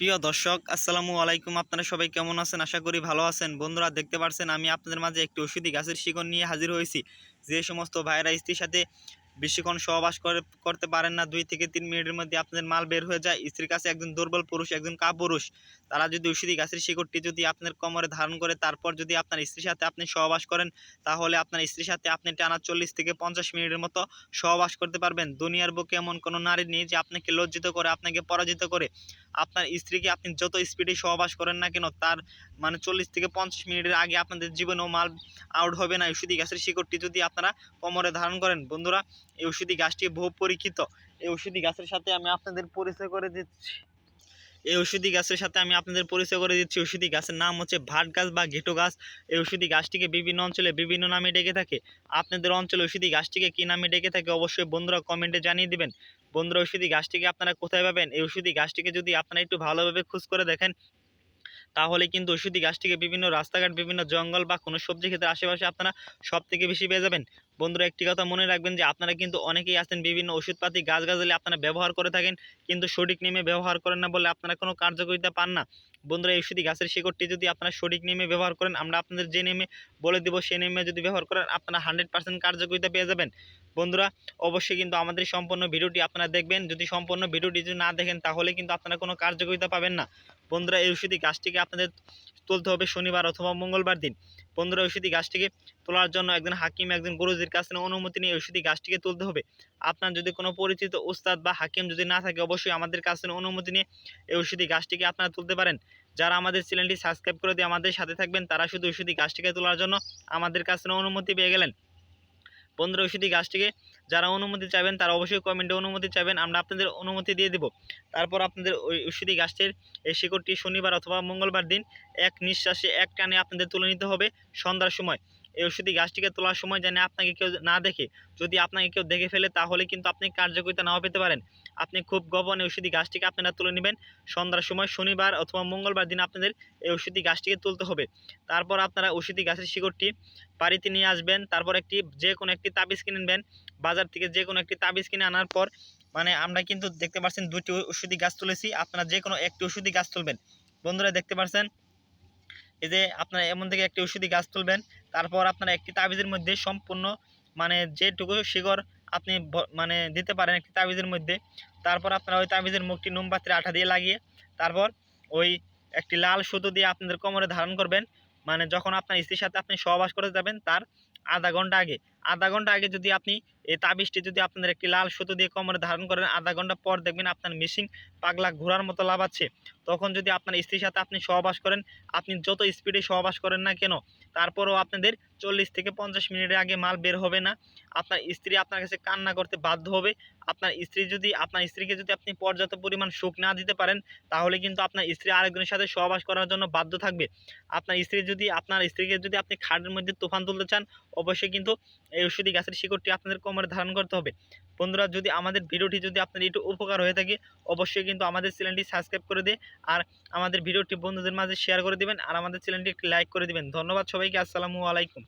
প্রিয় দর্শক, আসসালামু আলাইকুম। আপনারা সবাই কেমন আছেন? আশা করি ভালো আছেন। বন্ধুরা, দেখতে পারছেন, আমি আপনাদের মাঝে একটি ওষুধি গাছের শিকড় নিয়ে হাজির হয়েছি। যে সমস্ত ভাইরা স্ত্রীর সাথে বেশিক্ষণ সহবাস করে করতে পারেন না। দুই থেকে তিন মিনিটের মধ্যে আপনাদের মাল বের হয়ে যায়। স্ত্রীর কাছে একজন দুর্বল পুরুষ, একজন কাপুরুষ। তারা যদি ওষুধি গাছের শিকড়টি যদি আপনার কোমরে ধারণ করে, তারপর যদি আপনার স্ত্রীর সাথে আপনি সহবাস করেন, তাহলে আপনার স্ত্রীর সাথে আপনি টানা চল্লিশ থেকে পঞ্চাশ মিনিটের মতো সহবাস করতে পারবেন। দুনিয়ার বুকে এমন কোনো নারী নেই যে আপনাকে লজ্জিত করে, আপনাকে পরাজিত করে। আপনার স্ত্রীকে আপনি যত স্পিডে সহবাস করেন না কেন, তার মানে চল্লিশ থেকে পঞ্চাশ মিনিটের আগে আপনাদের জীবনেও মাল আউট হবে না। ওষুধি গাছের শিকড়টি যদি আপনারা কোমরে ধারণ করেন, বন্ধুরা এই ওষুধি গাছটি বহু পরীক্ষিত। এই ওষুধি গাছের সাথে আমি আপনাদের পরিচয় করে দিচ্ছি। এই ওষুধি গাছের সাথে আমি আপনাদের পরিচয় করে দিচ্ছি। ওষুধি গাছের নাম হচ্ছে ভাট গাছ বা ঘেটো গাছ। এই ওষুধি গাছটিকে বিভিন্ন অঞ্চলে বিভিন্ন নামে ডেকে থাকে। আপনাদের অঞ্চলে ওষুধি গাছটিকে কী নামে ডেকে থাকে অবশ্যই বন্ধুরা কমেন্টে জানিয়ে দিবেন। বন্ধুরা ওষুধি গাছটিকে আপনারা কোথায় পাবেন? এই ওষুধি গাছটিকে যদি আপনারা একটু ভালোভাবে খোঁজ করে দেখেন, তাহলে কিন্তু ওষুধি গাছটিকে বিভিন্ন রাস্তাঘাট, বিভিন্ন জঙ্গল বা কোনো সবজি ক্ষেতের আশেপাশে আপনারা সব থেকে বেশি পেয়ে যাবেন। বন্ধুরা, একটি কথা মনে রাখবেন যে আপনারা কিন্তু অনেকেই আছেন বিভিন্ন ওষুধপাতি, গাছগাছালি আপনারা ব্যবহার করে থাকেন, কিন্তু সঠিক নিয়মে ব্যবহার করেন না বলে আপনারা কোনো কার্যকারিতা পান না। বন্ধুরা, এই ওষুধি গাছের শিকড়টি যদি আপনারা সঠিক নিয়মে ব্যবহার করেন, আমরা আপনাদের যে নিয়মে বলে দেবো, সেই নিয়মে যদি ব্যবহার করেন, আপনারা হান্ড্রেড পার্সেন্ট কার্যকারিতা পেয়ে যাবেন। বন্ধুরা, অবশ্যই কিন্তু আমাদের সম্পূর্ণ ভিডিওটি আপনারা দেখবেন। যদি সম্পূর্ণ ভিডিওটি যদি না দেখেন, তাহলে কিন্তু আপনারা কোনো কার্যকারিতা পাবেন না। বন্ধুরা, এই ওষুধি গাছটিকে আপনাদের তুলতে হবে শনিবার অথবা মঙ্গলবার দিন। বন্ধুরা ঔষধি গাছটিকে তোলার জন্য একজন হাকিম, একজন গুরুজির কাছ থেকে অনুমতি নিয়ে ঔষধি গাছটিকে তুলতে হবে। আপনার যদি কোনো পরিচিত উস্তাদ বা হাকিম যদি না থাকে, অবশ্যই আমাদের কাছ থেকে অনুমতি নিয়ে এই ঔষধি গাছটিকে আপনারা তুলতে পারেন। যারা আমাদের চ্যানেলটি সাবস্ক্রাইব করে দিয়ে আমাদের সাথে থাকবেন, তারা শুধু ঔষধি গাছটিকে তোলার জন্য আমাদের কাছ থেকে অনুমতি পেয়ে গেলেন। পনেরো ঔষধি গাছটিকে যারা অনুমতি চাইবেন, তারা অবশ্যই কমেন্টে অনুমতি চাইবেন। আমরা আপনাদের অনুমতি দিয়ে দেব। তারপর আপনাদের ওই ঔষধি গাছটির এই শিকড়টি শনিবার অথবা মঙ্গলবার দিন এক নিঃশ্বাসে এক টানে আপনাদের তুলে নিতে হবে। সন্ধ্যার সময় এই ওষুধি গাছটিকে তোলার সময় জানে আপনাকে কেউ না দেখে। যদি আপনাকে কেউ দেখে ফেলে, তাহলে কিন্তু আপনি কার্যকরিতা নাও পেতে পারেন। আপনি খুব গোপনে ওষুধি গাছটিকে আপনারা তুলে নেবেন। সন্ধ্যার সময় শনিবার অথবা মঙ্গলবার দিন আপনাদের এই ওষুধি গাছটিকে তুলতে হবে। তারপর আপনারা ওষুধি গাছের শিকড়টি বাড়িতে নিয়ে আসবেন। তারপর একটি যে কোনো একটি তাবিজ কিনে নেবেন। বাজার থেকে যে কোনো একটি তাবিজ কিনে আনার পর মানে আমরা কিন্তু দেখতে পাচ্ছেন দুটি ওষুধি গাছ তুলেছি। আপনারা যে কোনো একটি ওষুধি গাছ তুলবেন। বন্ধুরা দেখতে পাচ্ছেন এই যে আপনারা এমন থেকে একটি ওষুধি গাছ তুলবেন, তারপর আপনারা একটি তাবিজের মধ্যে সম্পূর্ণ মানে যেটুকু শিকড় আপনি মানে দিতে পারেন একটি তাবিজের মধ্যে, তারপর আপনারা ওই তাবিজের মুখটি মোমবাতির আঠা দিয়ে লাগিয়ে, তারপর ওই একটি লাল সুতো দিয়ে আপনাদের কোমরে ধারণ করবেন মানে যখন আপনার স্ত্রীর সাথে আপনি সহবাস করতে যাবেন, তার আধা ঘণ্টা আগে। আধা ঘণ্টা আগে যদি আপনি এই তাবিজটি যদি আপনাদের একটি লাল সুতো দিয়ে কোমরে ধারণ করেন, আধা ঘণ্টা পর দেখবেন আপনার মিশিং পাগলা ঘোরার মতো লাভাচ্ছে তখন যদি আপনার স্ত্রীর সাথে আপনি সহবাস করেন, আপনি যত স্পিডে সহবাস করেন না কেন, তারপরেও আপনাদের চল্লিশ থেকে পঞ্চাশ মিনিটের আগে মাল বের হবে না। আপনার স্ত্রী আপনার কাছে কান্না করতে বাধ্য হবে। আপনার স্ত্রী যদি, আপনার স্ত্রীকে যদি আপনি পর্যাপ্ত পরিমাণ সুখ না দিতে পারেন, তাহলে কিন্তু আপনার স্ত্রী আরেকজনের সাথে সহবাস করার জন্য বাধ্য থাকবে। আপনার স্ত্রী যদি, আপনার স্ত্রীকে যদি আপনি খাটের মধ্যে তুফান তুলতে চান, অবশ্যই কিন্তু এই ওষুধি গাছের শিকড়টি আপনাদের কোমরে ধারণ করতে হবে। বন্ধুরা, যদি আমাদের ভিডিওটি যদি আপনার একটু উপকার হয়ে থাকে, অবশ্যই কিন্তু আমাদের চ্যানেলটি সাবস্ক্রাইব করে দিয়ে আর আমাদের ভিডিওটি বন্ধুদের মাঝে শেয়ার করে দিবেন আর আমাদের চ্যানেলটি একটি লাইক করে দিবেন। ধন্যবাদ সবাইকে, আসসালামু আলাইকুম।